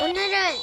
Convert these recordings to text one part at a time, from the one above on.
오늘은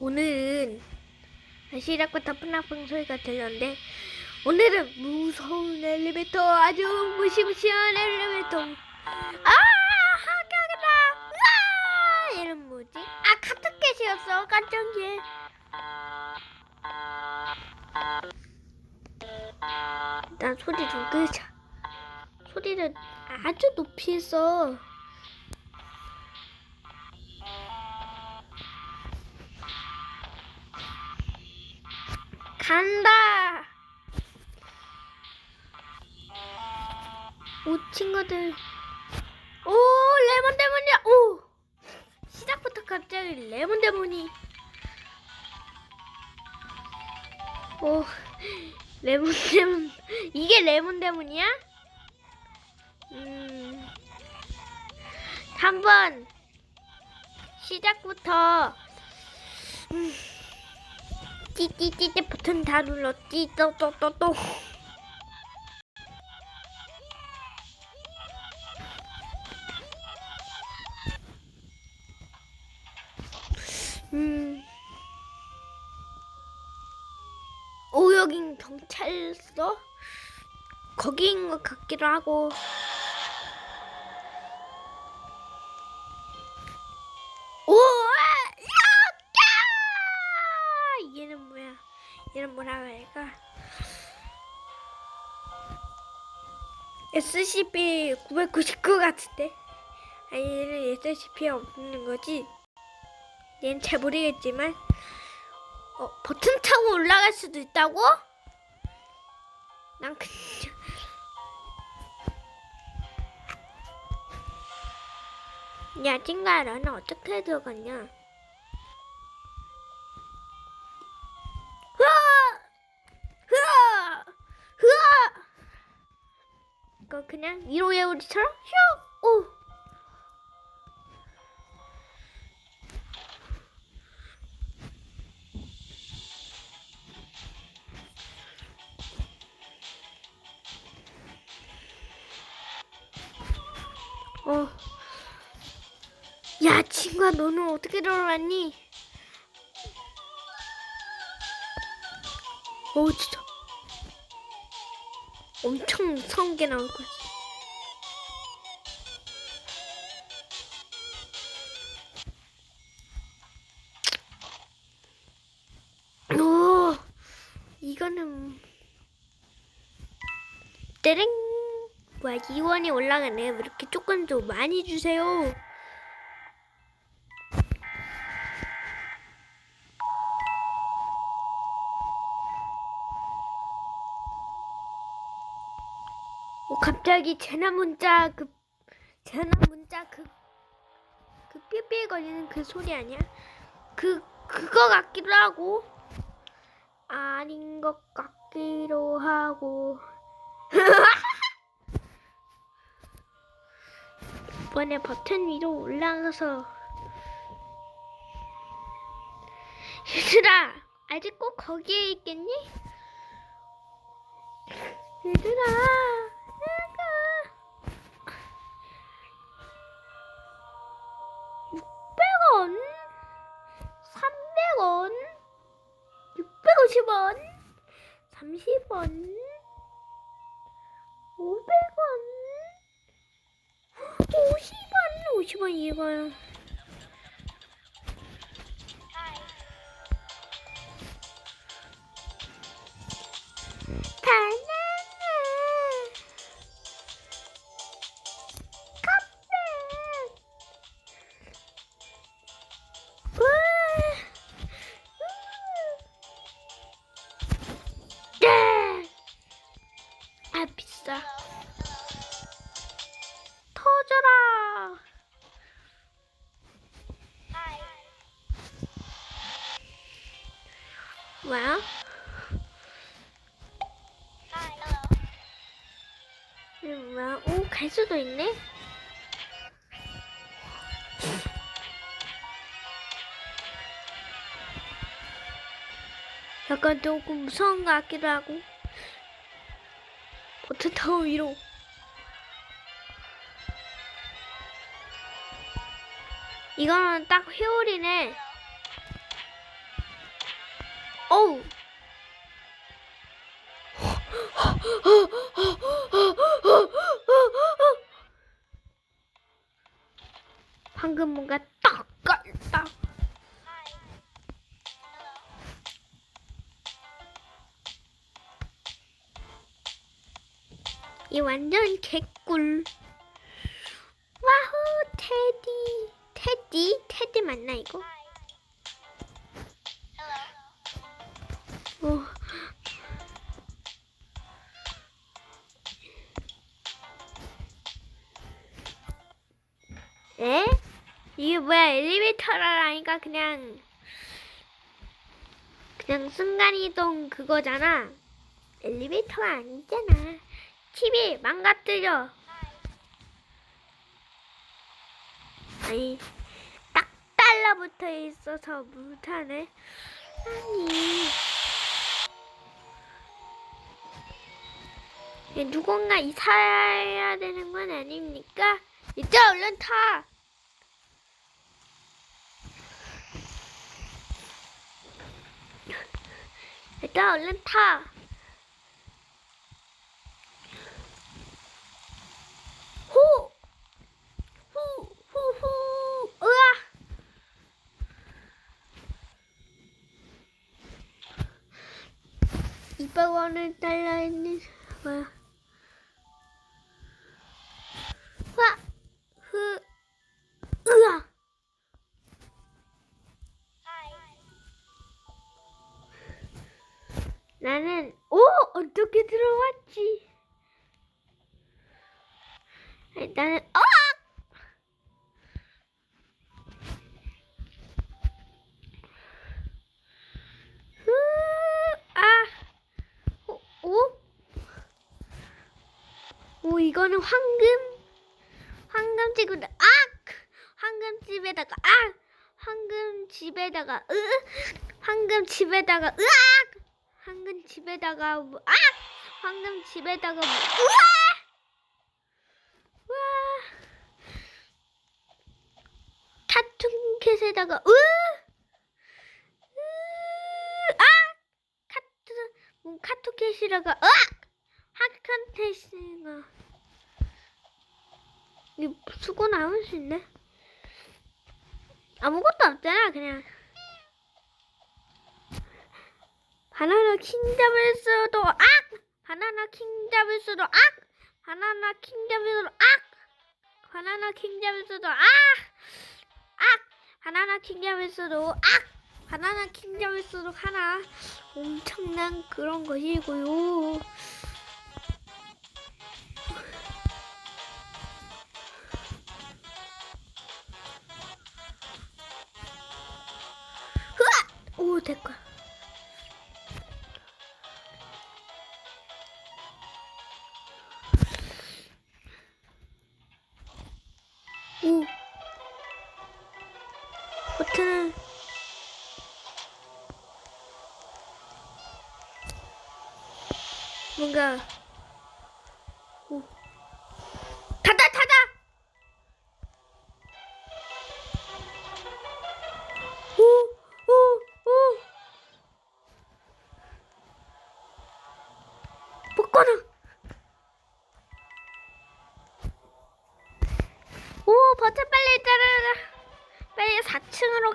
오늘은 시작부터 푸나풍 소리가 들렸는데 오늘은 무서운 엘리베이터 아주 무시무시한 엘리베이터. 아 합격이다 아! 이름 뭐지? 아 카트캣이었어. 깜짝이야 일단 소리 좀 끄자 소리를 아주 높이 했어 간다. 오 친구들. 오 레몬 데몬이야. 오 시작부터 갑자기 레몬 데몬이. 오 레몬 데몬 이게 레몬 데몬이야? 음 한번 시작부터 음. 띠띠띠띠 버튼 다 눌렀지 또또또또 음. 오 여긴 경찰서? 거기인 것 같기도 하고 오! 야! 야! 얘는 뭐야? 얘는 뭐라고 할까? SCP 999 같은데? 아니 얘는 SCP가 없는 거지? 얘는 잘 모르겠지만 어, 버튼 타고 올라갈 수도 있다고? 난 그냥 야 찡가 너는 어떻게 들어갔냐? 흐아! 흐아! 흐아! 이거 그냥 이로의 우리처럼 휴! 오! 어. 야, 친구야, 너는 어떻게 들어왔니? 오, 진짜. 무서운 게 나올 거지. 오, 이거는 떼랭. 뭐야, 이원이 올라가네. 왜 이렇게 조금 더 많이 주세요. 갑자기 재난 문자 그 재난 문자 그그 삐삐 거리는 그 소리 아니야? 그 그거 같기도 하고 아닌 것 같기도 하고 이번에 버튼 위로 올라가서 얘들아 아직 꼭 거기에 있겠니? 얘들아 650원? 30원? 500원? 50원? 50원 이거요 바 갈 수도 있네? 약간 조금 무서운 것 같기도 하고. 버튼 타워 위로. 이거는 딱 회오리네. 어우. 방금 뭔가 딱 깔딱. 이 완전 개꿀. 와우 테디 테디 테디 맞나 이거? 엘리베이터라니까 그냥 그냥 순간이동 그거잖아. 엘리베이터가 아니잖아. TV 망가뜨려. 아니 딱 달라붙어 있어서 못하네. 아니 예, 누군가 이사해야 되는 건 아닙니까? 이제 얼른 타. 일단 얼른 타. 호! 후! 후! 후! 으아! 이백 원을 달라 있는 뭐야? 오 이거는 황금 황금 집을 악! 황금 집에다가 악! 황금 집에다가 으! 황금 집에다가 으악! 황금 집에다가 뭐, 아! 황금 집에다가 뭐, 우와! 와! 카툰캣에다가 으! 으! 아! 카툰 뭐, 카툰캣이라가 으악! 하칸캣이가 이 수고 나올 수 있네. 아무것도 없잖아 그냥. 바나나 킹 잡을 수도 악! 바나나 킹 잡을 수도 악! 바나나 킹 잡을 수도 악! 바나나 킹 잡을 수도 악! 악! 바나나 킹 잡을 수도 악! 바나나 킹 잡을 수도 하나 엄청난 그런 것이고요. 오 됐고. 오.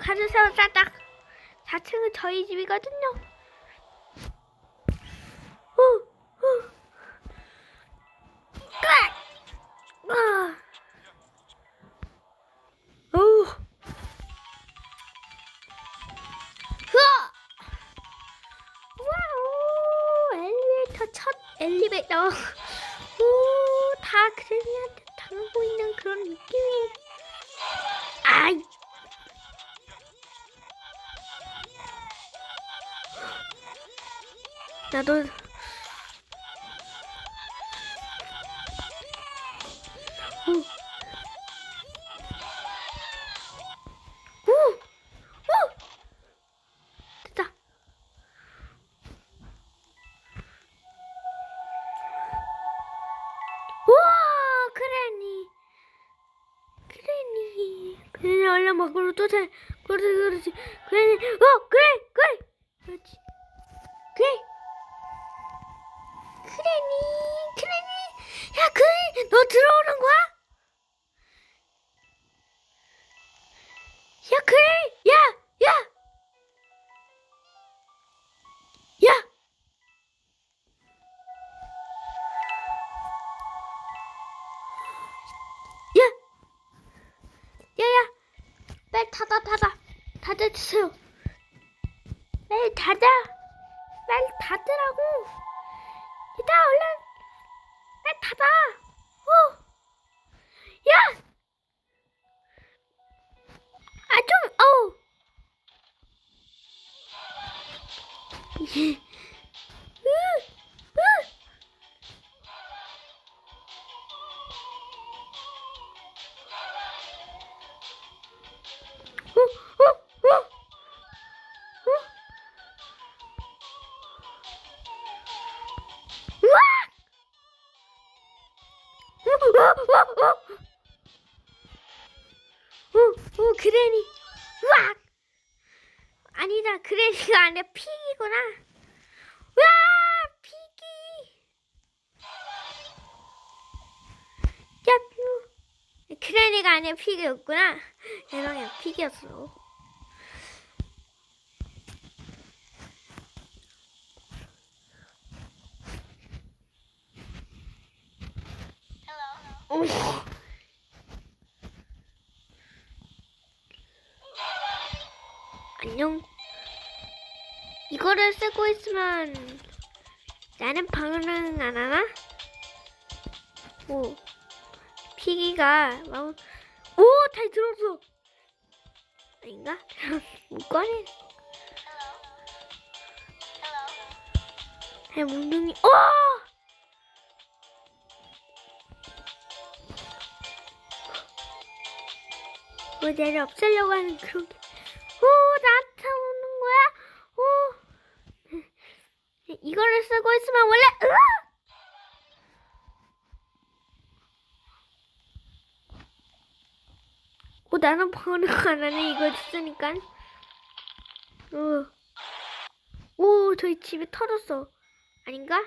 가주세요 짜딱 4층은 저희 집이거든요 오, 오. 꽉! 아. 오. 와우 엘리베이터 첫 엘리베이터 오다 그래미한테 당하고 있는 그런 느낌이 아이 나도 얼른 밖으로 쫓아. 그렇지, 그렇지. 그래, 어, 그래, 그래. 그렇지. 그래. 그래니, 그래니. 야, 그래. 너 들어오는 거야? 야, 그래. 야, 야. 야. 야. 야 야, 빨리 닫아 닫아 닫아주세요. 빨리 닫아, 빨리 닫으라고. 이따 얼른 빨리 닫아. 어, 야, 아 좀, 어우. 아니라 픽이구나. 우와! 픽이. 야, 퓨. 그래니가 아니라 픽이었구나. 대박이야, 픽이었어. 오. 안녕. 이거를 쓰고 있으면 나는 반응 안 하나? 오. 피기가 막 오! 잘 들었어. 아닌가? 못 꺼내. 해 몽둥이. 어! 뭐 내를 없애려고 하는 그런 게. 이거를 쓰고 있으면 원래! 오, 나는 반응 안 하네. 이거 쓰니까. 오. 오, 저희 집이 터졌어. 아닌가?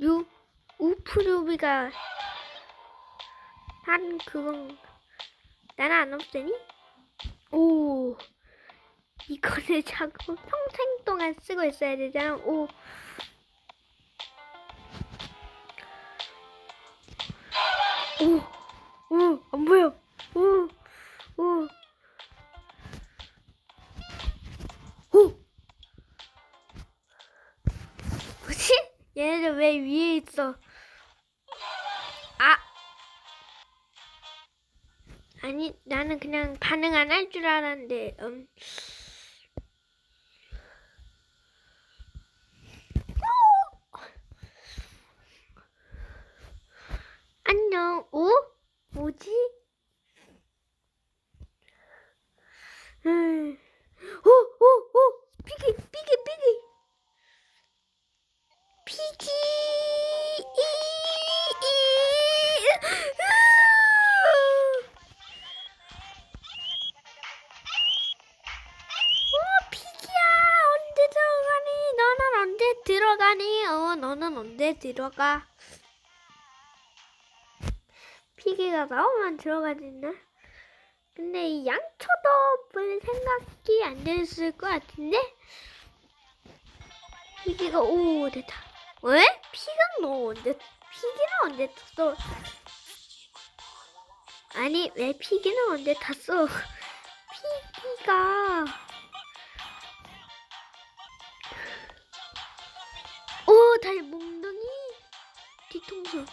유, 우프루비가 한 그건 나는 안 없애니? 오, 이거를 자꾸 평생 동안 쓰고 있어야 되잖아. 오. 오, 오, 안 보여. 오, 오, 오. 뭐지? 얘네들 왜 위에 있어? 아. 아니, 나는 그냥 반응 안 할 줄 알았는데, 음. 들어가니? 어, 너는 언제 들어가? 피기가 나오면 들어가지나? 근데 이 양초도 별 생각이 안 됐을 것 같은데? 피기가, 오, 됐다. 왜? 피가 너 언제, 피기는 언제 탔어? 아니, 왜 피기는 언제 탔어? 피기가. 달 몽둥이 뒤통수.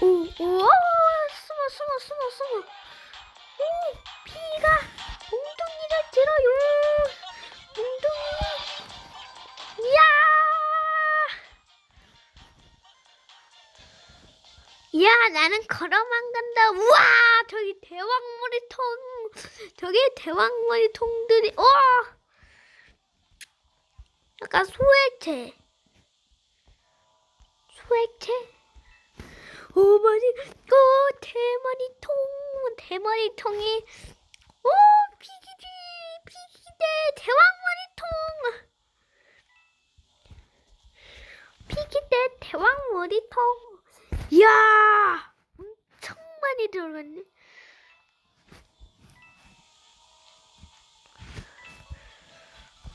오, 오, 숨어, 숨어, 숨어, 숨어. 오, 피가 몽둥이를 들어요. 몽둥이. 이야. 이야, 나는 걸어만 간다. 우와, 저기 대왕머리 통, 저기 대왕머리 통들이, 우와. 약간 소액체. 소액체? 오머리 고 대머리통 대머리통이 오 피기지 피기대 대왕머리통 피기대 대왕머리통 이야 엄청 많이 들어갔네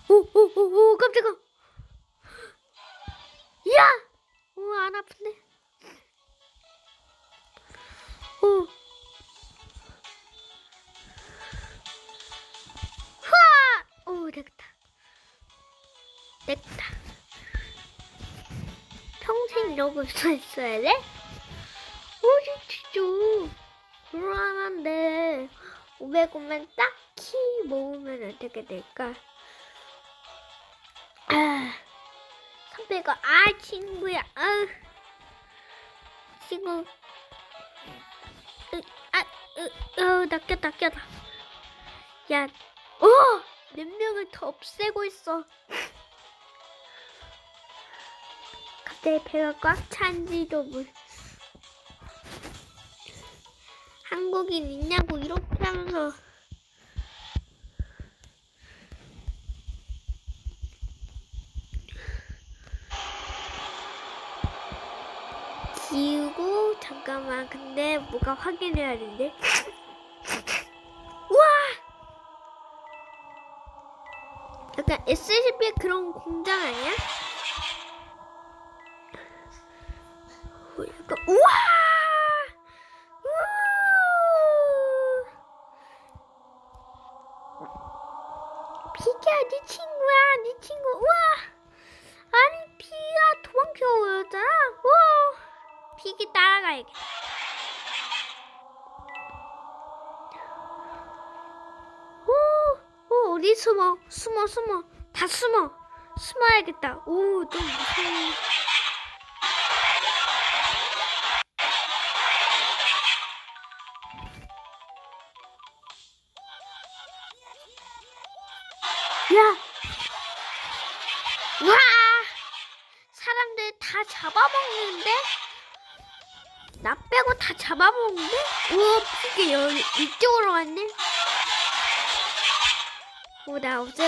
오오오오 깜짝아. 이야! 오안 아픈데? 오. 후아 오 됐다. 됐다. 평생 이러고 있어 있어야 돼? 오지 진짜. 불안한데. 500원만 딱히 모으면 어떻게 될까? 선배가 아 친구야. 아. 친구. 으, 아, 으, 어, 낚였다 낚였다 야, 어! 몇 명을 더 없애고 있어. 갑자기 배가 꽉 찬지도 물. 한국인 있냐고 이렇게 하면서 지우고 잠깐만 근데 뭐가 확인해야 되는데. 우와! 약간 SCP 그런 공장 아니야? 어, 약간 우와 숨어 숨어 다 숨어 숨어야겠다 오좀 무서워 야! 와! 사람들 다 잡아먹는데? 나 빼고 다 잡아먹는데? 우와, 피게 여, 이쪽으로 왔네? 오, 나 어제,